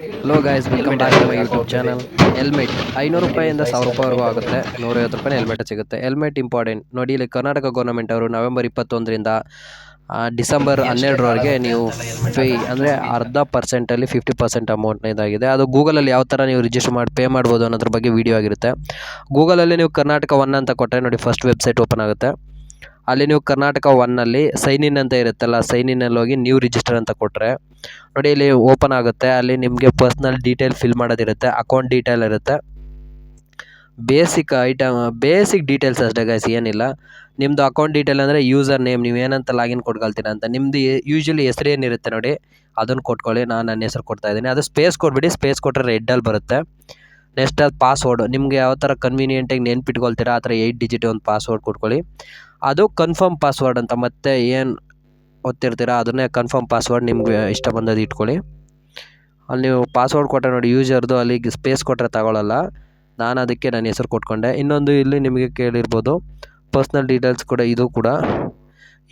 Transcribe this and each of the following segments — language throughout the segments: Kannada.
Hello guys welcome back to my YouTube channel helmet ಐನೂರು ರೂಪಾಯಿಂದ ಸಾವಿರ ರೂಪಾಯಿವರೆಗೂ ಆಗುತ್ತೆ. ನೂರೈವತ್ತು ರೂಪಾಯಿ ಹೆಲ್ಮೆಟ್ ಸಿಗುತ್ತೆ. ಹೆಲ್ಮೆಟ್ ಇಂಪಾರ್ಟೆಂಟ್ ನೋಡಿ, ಇಲ್ಲಿ ಕರ್ನಾಟಕ ಗೌರ್ಮೆಂಟ್ ಅವರು ನವೆಂಬರ್ ಇಪ್ಪತ್ತೊಂದರಿಂದ ಡಿಸೆಂಬರ್ ಹನ್ನೆರಡರವರೆಗೆ ನೀವು ಫೀ ಅಂದರೆ ಅರ್ಧ ಪರ್ಸೆಂಟಲ್ಲಿ ಫಿಫ್ಟಿ ಪರ್ಸೆಂಟ್ ಅಮೌಂಟ್ ಇದಾಗಿದೆ. ಅದು ಗೂಗಲಲ್ಲಿ ಯಾವ ಥರ ನೀವು ರಿಜಿಸ್ಟರ್ ಮಾಡಿ ಪೇ ಮಾಡ್ಬೋದು ಅನ್ನೋದ್ರ ಬಗ್ಗೆ ವೀಡಿಯೋ ಆಗಿರುತ್ತೆ. ಗೂಗಲಲ್ಲಿ ನೀವು ಕರ್ನಾಟಕ ಒನ್ ಅಂತ ಕೊಟ್ಟರೆ ನೋಡಿ ಫಸ್ಟ್ ವೆಬ್ಸೈಟ್ ಓಪನ್ ಆಗುತ್ತೆ. ಅಲ್ಲಿ ನೀವು ಕರ್ನಾಟಕ ಒನ್ನಲ್ಲಿ ಸೈನ್ ಇನ್ ಅಂತ ಇರುತ್ತಲ್ಲ ಸೈನ್ ಇನ್ನಲ್ಲಿ ಹೋಗಿ ನ್ಯೂ ರಿಜಿಸ್ಟರ್ ಅಂತ ಕೊಟ್ಟರೆ ನೋಡಿ ಇಲ್ಲಿ ಓಪನ್ ಆಗುತ್ತೆ. ಅಲ್ಲಿ ನಿಮಗೆ ಪರ್ಸ್ನಲ್ ಡೀಟೇಲ್ ಫಿಲ್ ಮಾಡೋದಿರುತ್ತೆ ಅಕೌಂಟ್ ಡೀಟೇಲ್ ಇರುತ್ತೆ. ಬೇಸಿಕ್ ಐಟಮ್ ಬೇಸಿಕ್ ಡೀಟೇಲ್ಸ್ ಅಷ್ಟೇ ಗೈಸ್ ಏನಿಲ್ಲ. ನಿಮ್ಮದು ಅಕೌಂಟ್ ಡೀಟೇಲ್ ಅಂದರೆ ಯೂಸರ್ ನೇಮ್ ನೀವು ಏನಂತ ಲಾಗಿನ್ ಕೊಟ್ಕೊಳ್ತೀರಾ ಅಂತ. ನಿಮ್ಮದು ಯೂಶ್ವಲಿ ಹೆಸರು ಏನಿರುತ್ತೆ ನೋಡಿ, ಅದನ್ನು ಕೊಟ್ಕೊಳ್ಳಿ. ನಾನು ನನ್ನ ಹೆಸರು ಕೊಡ್ತಾ ಇದ್ದೀನಿ. ಅದು ಸ್ಪೇಸ್ ಕೊಟ್ಬಿಡಿ ಸ್ಪೇಸ್ ಕೊಟ್ಟರೆ ರೆಡ್ಡಲ್ಲಿ ಬರುತ್ತೆ. ನೆಕ್ಸ್ಟ್ ಅದು ಪಾಸ್ವರ್ಡು ನಿಮಗೆ ಯಾವ ಥರ ಕನ್ವೀನಿಯೆಂಟಾಗಿ ನೆನ್ಪಿಟ್ಕೊಳ್ತೀರಾ, ಆ ಥರ ಏಯ್ಟ್ ಡಿಜಿಟ್ ಒಂದು ಪಾಸ್ವರ್ಡ್ ಕೊಟ್ಕೊಳ್ಳಿ. ಅದು ಕನ್ಫರ್ಮ್ ಪಾಸ್ವರ್ಡ್ ಅಂತ ಮತ್ತೆ ಏನು ಒತ್ತಿರ್ತೀರಾ, ಅದನ್ನೇ ಕನ್ಫರ್ಮ್ ಪಾಸ್ವರ್ಡ್ ನಿಮಗೆ ಇಷ್ಟ ಬಂದದ್ದು ಇಟ್ಕೊಳ್ಳಿ. ಅಲ್ಲಿ ನೀವು ಪಾಸ್ವರ್ಡ್ ಕೊಟ್ಟರೆ ನೋಡಿ ಯೂಸರ್ದು ಅಲ್ಲಿಗೆ ಸ್ಪೇಸ್ ಕೊಟ್ಟರೆ ತಗೊಳ್ಳಲ್ಲ ನಾನು ಅದಕ್ಕೆ ನನ್ನ ಹೆಸರು ಕೊಟ್ಕೊಂಡೆ. ಇನ್ನೊಂದು ಇಲ್ಲಿ ನಿಮಗೆ ಕೇಳಿರ್ಬೋದು ಪರ್ಸ್ನಲ್ ಡೀಟೇಲ್ಸ್ ಕೂಡ ಇದು ಕೂಡ.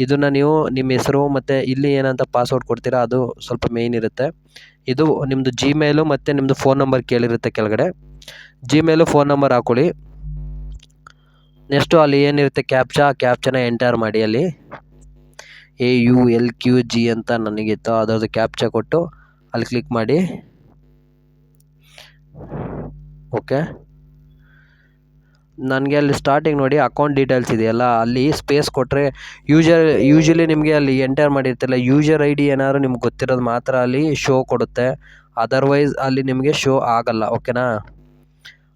ಇದನ್ನು ನೀವು ನಿಮ್ಮ ಹೆಸರು ಮತ್ತು ಇಲ್ಲಿ ಏನಂತ ಪಾಸ್ವರ್ಡ್ ಕೊಡ್ತೀರಾ, ಅದು ಸ್ವಲ್ಪ ಮೇಯ್ನ್ ಇರುತ್ತೆ. ಇದು ನಿಮ್ಮದು ಜಿಮೇಲು ಮತ್ತು ನಿಮ್ಮದು ಫೋನ್ ನಂಬರ್ ಕೇಳಿರುತ್ತೆ ಕೆಳಗಡೆ. ಜಿಮೇಲು ಫೋನ್ ನಂಬರ್ ಹಾಕೊಳ್ಳಿ. ನೆಕ್ಸ್ಟು ಅಲ್ಲಿ ಏನಿರುತ್ತೆ ಕ್ಯಾಪ್ಚಾ ಕ್ಯಾಪ್ಚನ ಎಂಟರ್ ಮಾಡಿ ಅಲ್ಲಿ. A U L Q G ಅಂತ ನನಗಿತ್ತು, ಅದರದ್ದು ಕ್ಯಾಪ್ಚಾ ಕೊಟ್ಟು ಅಲ್ಲಿ ಕ್ಲಿಕ್ ಮಾಡಿ. ಓಕೆ ನನಗೆ ಅಲ್ಲಿ ಸ್ಟಾರ್ಟಿಂಗ್ ನೋಡಿ ಅಕೌಂಟ್ ಡೀಟೇಲ್ಸ್ ಇದೆಯಲ್ಲ, ಅಲ್ಲಿ ಸ್ಪೇಸ್ ಕೊಟ್ಟರೆ ಯೂಜರ್ ಯೂಶಲಿ ನಿಮಗೆ ಅಲ್ಲಿ ಎಂಟರ್ ಮಾಡಿರ್ತಿಲ್ಲ ಯೂಜರ್ ಐ ಡಿ ಏನಾದ್ರು ನಿಮ್ಗೆ ಗೊತ್ತಿರೋದು ಮಾತ್ರ ಅಲ್ಲಿ ಶೋ ಕೊಡುತ್ತೆ. ಅದರ್ವೈಸ್ ಅಲ್ಲಿ ನಿಮಗೆ ಶೋ ಆಗಲ್ಲ ಓಕೆನಾ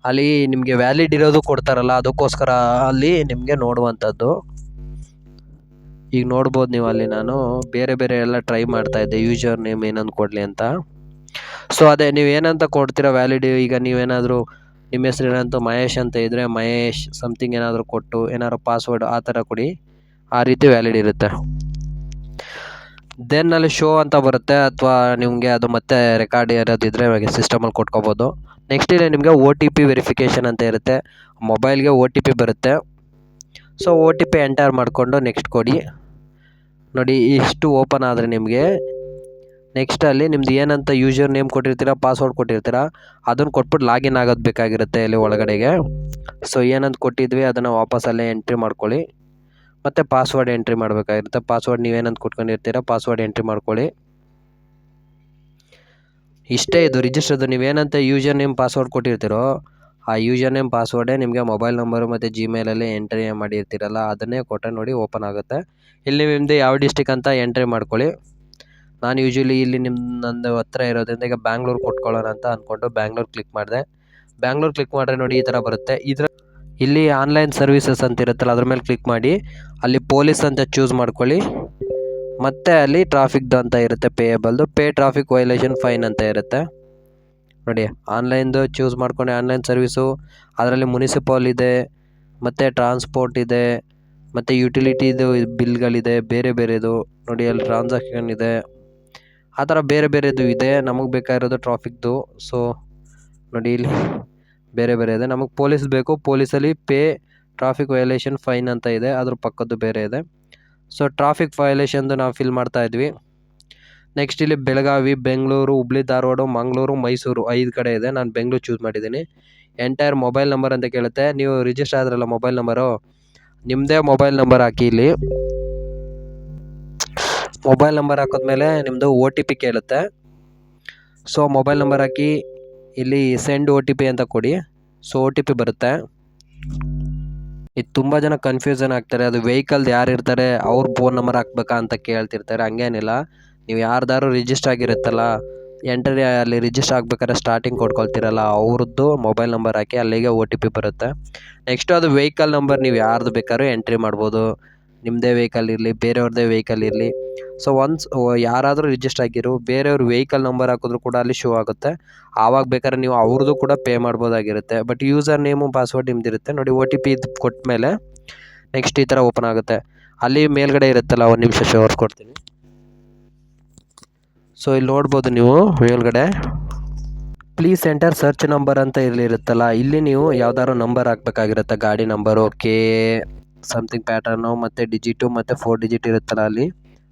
ಅಲ್ಲಿ ನಿಮಗೆ ವ್ಯಾಲಿಡ್ ಇರೋದು ಕೊಡ್ತಾರಲ್ಲ, ಅದಕ್ಕೋಸ್ಕರ ಅಲ್ಲಿ ನಿಮಗೆ ನೋಡುವಂಥದ್ದು. ಈಗ ನೋಡ್ಬೋದು ನೀವು ಅಲ್ಲಿ ನಾನು. ಬೇರೆ ಬೇರೆ ಎಲ್ಲ ಟ್ರೈ ಮಾಡ್ತಾ ಇದ್ದೆ ಯೂಸರ್ ನೇಮ್ ಏನಂತ ಕೊಡಲಿ ಅಂತ. ಸೊ ಅದೇ, ನೀವು ಏನಂತ ಕೊಡ್ತೀರಾ ವ್ಯಾಲಿಡ್ ಈಗ ನೀವೇನಾದರೂ ನಿಮ್ಮ ಹೆಸರು ಏನಂತ ಮಹೇಶ್ ಅಂತ ಇದ್ದರೆ ಮಹೇಶ್ ಸಮಥಿಂಗ್ ಏನಾದರೂ ಕೊಟ್ಟು, ಏನಾದ್ರು ಪಾಸ್ವರ್ಡ್ ಆ ಥರ ಕೊಡಿ. ಆ ರೀತಿ ವ್ಯಾಲಿಡ್ ಇರುತ್ತೆ. ದೆನ್ ಅಲ್ಲಿ ಶೋ ಅಂತ ಬರುತ್ತೆ, ಅಥವಾ ನಿಮಗೆ ಅದು ಮತ್ತೆ ರೆಕಾರ್ಡ್ ಇರೋದಿದ್ರೆ ಸಿಸ್ಟಮಲ್ಲಿ ಕೊಟ್ಕೋಬೋದು. ನೆಕ್ಸ್ಟ್ ಇದೆ ನಿಮಗೆ ಒ ಟಿ ಪಿ ವೆರಿಫಿಕೇಷನ್ ಅಂತ ಇರುತ್ತೆ. ಮೊಬೈಲ್ಗೆ ಒ ಟಿ ಪಿ ಬರುತ್ತೆ. So O T P enter ಮಾಡಿಕೊಂಡು ನೆಕ್ಸ್ಟ್ ಕೊಡಿ. ನೋಡಿ, ಇಷ್ಟು ಓಪನ್ ಆದರೆ ನಿಮಗೆ. ನೆಕ್ಸ್ಟ್ ಅಲ್ಲಿ ನಿಮ್ದು ಏನಂತ ಯೂಸರ್ ನೇಮ್ ಕೊಟ್ಟಿರ್ತೀರಾ ಪಾಸ್ವರ್ಡ್ ಕೊಟ್ಟಿರ್ತೀರಾ, ಅದನ್ನು ಕೊಟ್ಬಿಟ್ಟು ಲಾಗಿನ್ ಆಗೋದು ಬೇಕಾಗಿರುತ್ತೆ ಇಲ್ಲಿ ಒಳಗಡೆಗೆ. ಸೊ ಏನಂತ ಕೊಟ್ಟಿದ್ವಿ, ಅದನ್ನು ವಾಪಸ್ ಅಲ್ಲೇ ಎಂಟ್ರಿ ಮಾಡ್ಕೊಳ್ಳಿ. ಮತ್ತು ಪಾಸ್ವರ್ಡ್ ಎಂಟ್ರಿ ಮಾಡಬೇಕಾಗಿರುತ್ತೆ. ಪಾಸ್ವರ್ಡ್ ನೀವೇನಂತ ಕೊಟ್ಕೊಂಡಿರ್ತೀರಾ ಪಾಸ್ವರ್ಡ್ ಎಂಟ್ರಿ ಮಾಡ್ಕೊಳ್ಳಿ. ಇಷ್ಟೇ ಇದು ರಿಜಿಸ್ಟರ್ದು ನೀವೇನಂತ ಯೂಸರ್ ನೇಮ್ ಪಾಸ್ವರ್ಡ್ ಕೊಟ್ಟಿರ್ತೀರೋ, ಆ ಯೂಸರ್ ನೇಮ್ ಪಾಸ್ವರ್ಡೇ ನಿಮಗೆ ಮೊಬೈಲ್ ನಂಬರು ಮತ್ತು ಜಿಮೇಲಲ್ಲಿ ಎಂಟ್ರಿ ಮಾಡಿರ್ತೀರಲ್ಲ, ಅದನ್ನೇ ಕೊಟ್ಟರೆ ನೋಡಿ ಓಪನ್ ಆಗುತ್ತೆ. ಇಲ್ಲಿ ನಿಮ್ಮದು ಯಾವ ಡಿಸ್ಟಿಕ್ ಅಂತ ಎಂಟ್ರಿ ಮಾಡ್ಕೊಳ್ಳಿ. ನಾನು ಯೂಶ್ವಲಿ ಇಲ್ಲಿ ನಿಮ್ಮ ನಂದು ಹತ್ರ ಇರೋದ್ರಿಂದ ಈಗ ಬ್ಯಾಂಗ್ಳೂರು ಕೊಟ್ಕೊಳ್ಳೋಣ ಅಂತ ಅಂದ್ಕೊಂಡು ಬ್ಯಾಂಗ್ಳೂರು ಕ್ಲಿಕ್ ಮಾಡಿದೆ. ಬ್ಯಾಂಗ್ಳೂರು ಕ್ಲಿಕ್ ಮಾಡಿದ್ರೆ ನೋಡಿ ಈ ಥರ ಬರುತ್ತೆ. ಇದರ, ಇಲ್ಲಿ ಆನ್ಲೈನ್ ಸರ್ವಿಸಸ್ ಅಂತ ಇರುತ್ತಲ್ಲ, ಅದ್ರ ಮೇಲೆ ಕ್ಲಿಕ್ ಮಾಡಿ. ಅಲ್ಲಿ ಪೊಲೀಸ್ ಅಂತ ಚೂಸ್ ಮಾಡ್ಕೊಳ್ಳಿ. ಮತ್ತು ಅಲ್ಲಿ ಟ್ರಾಫಿಕ್ದು ಅಂತ ಇರುತ್ತೆ ಪೇಯಬಲ್ದು ಪೇ ಟ್ರಾಫಿಕ್ ವೈಲೇಷನ್ ಫೈನ್ ಅಂತ ಇರುತ್ತೆ. ನೋಡಿ ಆನ್ಲೈನ್ದು ಚೂಸ್ ಮಾಡ್ಕೊಂಡು. ಆನ್ಲೈನ್ ಸರ್ವಿಸು ಅದರಲ್ಲಿ ಮುನಿಸಿಪಲ್ ಇದೆ, ಮತ್ತು ಟ್ರಾನ್ಸ್ಪೋರ್ಟ್ ಇದೆ, ಮತ್ತು ಯುಟಿಲಿಟಿದು ಬಿಲ್ಗಳಿದೆ, ಬೇರೆ ಬೇರೆದು. ನೋಡಿ, ಅಲ್ಲಿ ಟ್ರಾನ್ಸಾಕ್ಷನ್ ಇದೆ. ಆ ಥರ ಬೇರೆ ಬೇರೆದು ಇದೆ. ನಮಗೆ ಬೇಕಾಗಿರೋದು ಟ್ರಾಫಿಕ್ದು ಸೊ ನೋಡಿ, ಇಲ್ಲಿ ಬೇರೆ ಬೇರೆ ಇದೆ. ನಮಗೆ ಪೊಲೀಸ್ ಬೇಕು. ಪೊಲೀಸಲ್ಲಿ ಪೇ ಟ್ರಾಫಿಕ್ ವೈಲೇಷನ್ ಫೈನ್ ಅಂತ ಇದೆ. ಅದ್ರ ಪಕ್ಕದ್ದು ಬೇರೆ ಇದೆ. ಸೊ ಟ್ರಾಫಿಕ್ ವೈಲೇಷನ್ದು ನಾವು ಫಿಲ್ ಮಾಡ್ತಾ ಇದ್ವಿ. ನೆಕ್ಸ್ಟ್ ಇಲ್ಲಿ ಬೆಳಗಾವಿ, ಬೆಂಗಳೂರು, ಹುಬ್ಳಿ, ಧಾರವಾಡ, ಮಂಗಳೂರು, ಮೈಸೂರು ಐದು ಕಡೆ ಇದೆ. ನಾನು ಬೆಂಗಳೂರು ಚೂಸ್ ಮಾಡಿದ್ದೀನಿ. ಎಂಟೈರ್ ಮೊಬೈಲ್ ನಂಬರ್ ಅಂತ ಕೇಳುತ್ತೆ. ನೀವು ರಿಜಿಸ್ಟರ್ ಆದ್ರಲ್ಲ ಮೊಬೈಲ್ ನಂಬರು ನಿಮ್ಮದೇ ಮೊಬೈಲ್ ನಂಬರ್ ಹಾಕಿ ಇಲ್ಲಿ. ಮೊಬೈಲ್ ನಂಬರ್ ಹಾಕಿದ್ಮೇಲೆ ನಿಮ್ಮದು ಒ ಟಿ ಪಿ ಕೇಳುತ್ತೆ. ಸೊ ಮೊಬೈಲ್ ನಂಬರ್ ಹಾಕಿ ಇಲ್ಲಿ ಸೆಂಡ್ ಒ ಟಿ ಪಿ ಅಂತ ಕೊಡಿ. ಸೊ ಒ ಟಿ ಪಿ ಬರುತ್ತೆ. ಇದು ತುಂಬ ಜನ ಕನ್ಫ್ಯೂಷನ್ ಆಗ್ತಾರೆ. ಅದು ವೆಹಿಕಲ್ದು ಯಾರು ಇರ್ತಾರೆ, ಅವ್ರ ಫೋನ್ ನಂಬರ್ ಹಾಕ್ಬೇಕಾ ಅಂತ ಕೇಳ್ತಿರ್ತಾರೆ. ಹಂಗೇನಿಲ್ಲ. ನೀವು ಯಾರ್ದಾರು ರಿಜಿಸ್ಟರ್ ಆಗಿರುತ್ತಲ್ಲ ಎಂಟ್ರಿ ಅಲ್ಲಿ ರಿಜಿಸ್ಟರ್ ಆಗ್ಬೇಕಾದ್ರೆ ಸ್ಟಾರ್ಟಿಂಗ್ ಕೊಟ್ಕೊಳ್ತೀರಲ್ಲ, ಅವ್ರದ್ದು ಮೊಬೈಲ್ ನಂಬರ್ ಹಾಕಿ ಅಲ್ಲಿಗೆ ಒ ಟಿ ಪಿ ಬರುತ್ತೆ. ನೆಕ್ಸ್ಟ್ ಅದು ವೆಹಿಕಲ್ ನಂಬರ್ ನೀವು ಯಾರ್ದು ಬೇಕಾದ್ರೂ ಎಂಟ್ರಿ ಮಾಡ್ಬೋದು. ನಿಮ್ಮದೇ ವೆಹಿಕಲ್ ಇರಲಿ ಬೇರೆಯವ್ರದ್ದೇ ವೆಹಿಕಲ್ ಇರಲಿ. ಸೊ ಒನ್ಸ್ ಯಾರಾದರೂ ರಿಜಿಸ್ಟರ್ ಆಗಿರೋ ಬೇರೆಯವ್ರ ವೆಹಿಕಲ್ ನಂಬರ್ ಹಾಕಿದ್ರು ಕೂಡ ಅಲ್ಲಿ ಶೋ ಆಗುತ್ತೆ. ಆವಾಗ ಬೇಕಾದ್ರೆ ನೀವು ಅವ್ರದ್ದು ಕೂಡ ಪೇ ಮಾಡ್ಬೋದಾಗಿರುತ್ತೆ. ಬಟ್ ಯೂಸರ್ ನೇಮು ಪಾಸ್ವರ್ಡ್ ನಿಮ್ದಿರುತ್ತೆ. ನೋಡಿ ಒ ಟಿ ಪಿ ಇದು ಕೊಟ್ಟ ಮೇಲೆ ನೆಕ್ಸ್ಟ್ ಈ ಥರ ಓಪನ್ ಆಗುತ್ತೆ. ಅಲ್ಲಿ ಮೇಲ್ಗಡೆ ಇರುತ್ತಲ್ಲ, ಒಂದು ನಿಮಿಷ ಶೋ ಕೊಡ್ತೀನಿ. ಸೊ ಇಲ್ಲಿ ನೋಡ್ಬೋದು ನೀವು ಮೇಲ್ಗಡೆ. ಪ್ಲೀಸ್ ಎಂಟರ್ ಸರ್ಚ್ ನಂಬರ್ ಅಂತ ಇಲ್ಲಿ ಇಲ್ಲಿ ನೀವು ಯಾವ್ದಾದ್ರು ನಂಬರ್ ಹಾಕ್ಬೇಕಾಗಿರುತ್ತೆ. ಗಾಡಿ ನಂಬರು ಕೆ ಸಮಥಿಂಗ್ ಪ್ಯಾಟರ್ನು ಮತ್ತು ಡಿಜಿಟು ಮತ್ತು ಫೋರ್ ಡಿಜಿಟ್ ಇರುತ್ತಲ್ಲ ಅಲ್ಲಿ.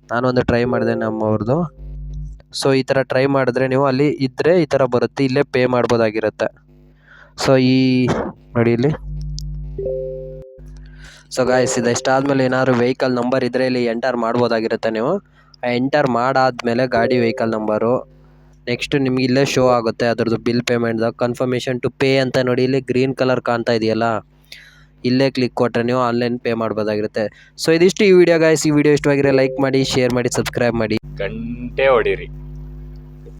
ನಾನೊಂದು ಟ್ರೈ ಮಾಡಿದೆ ನಮ್ಮವ್ರದ್ದು ಸೊ ಈ ಥರ ಟ್ರೈ ಮಾಡಿದ್ರೆ ನೀವು ಅಲ್ಲಿ ಇದ್ದರೆ ಈ ಥರ ಬರುತ್ತೆ, ಇಲ್ಲೇ ಪೇ ಮಾಡ್ಬೋದಾಗಿರುತ್ತೆ. ಸೊ ಈ ನೋಡಿ ಇಲ್ಲಿ. ಸೊ ಗಾಯ್ಸ್ ಇದಾದ್ಮೇಲೆ ಏನಾದ್ರು ವೆಹಿಕಲ್ ನಂಬರ್ ಇದ್ದರೆ ಇಲ್ಲಿ ಎಂಟರ್ ಮಾಡ್ಬೋದಾಗಿರುತ್ತೆ ನೀವು. ಎಂಟರ್ ಮಾಡಾದ್ಮೇಲೆ ಗಾಡಿ ವೆಹಿಕಲ್ ನಂಬರು ನೆಕ್ಸ್ಟ್ ನಿಮ್ಗೆ ಇಲ್ಲೇ ಶೋ ಆಗುತ್ತೆ, ಅದ್ರದ್ದು ಬಿಲ್ ಪೇಮೆಂಟ್ದಾಗ ಕನ್ಫರ್ಮೇಷನ್ ಟು ಪೇ ಅಂತ ನೋಡಿ ಇಲ್ಲಿ ಗ್ರೀನ್ ಕಲರ್ ಕಾಣ್ತಾ ಇದೆಯಲ್ಲ. ಇಲ್ಲೇ ಕ್ಲಿಕ್ ಕೊಟ್ಟರೆ ನೀವು ಆನ್ಲೈನ್ ಪೇ ಮಾಡ್ಬೋದಾಗಿರುತ್ತೆ. ಸೊ ಇದಿಷ್ಟು ಈ ವಿಡಿಯೋ ಗಾಯ್ಸ್ ಈ ವಿಡಿಯೋ ಇಷ್ಟವಾಗಿರೋ ಲೈಕ್ ಮಾಡಿ ಶೇರ್ ಮಾಡಿ ಸಬ್ಸ್ಕ್ರೈಬ್ ಮಾಡಿ. ಗಂಟೆ ಹೊಡೀರಿ.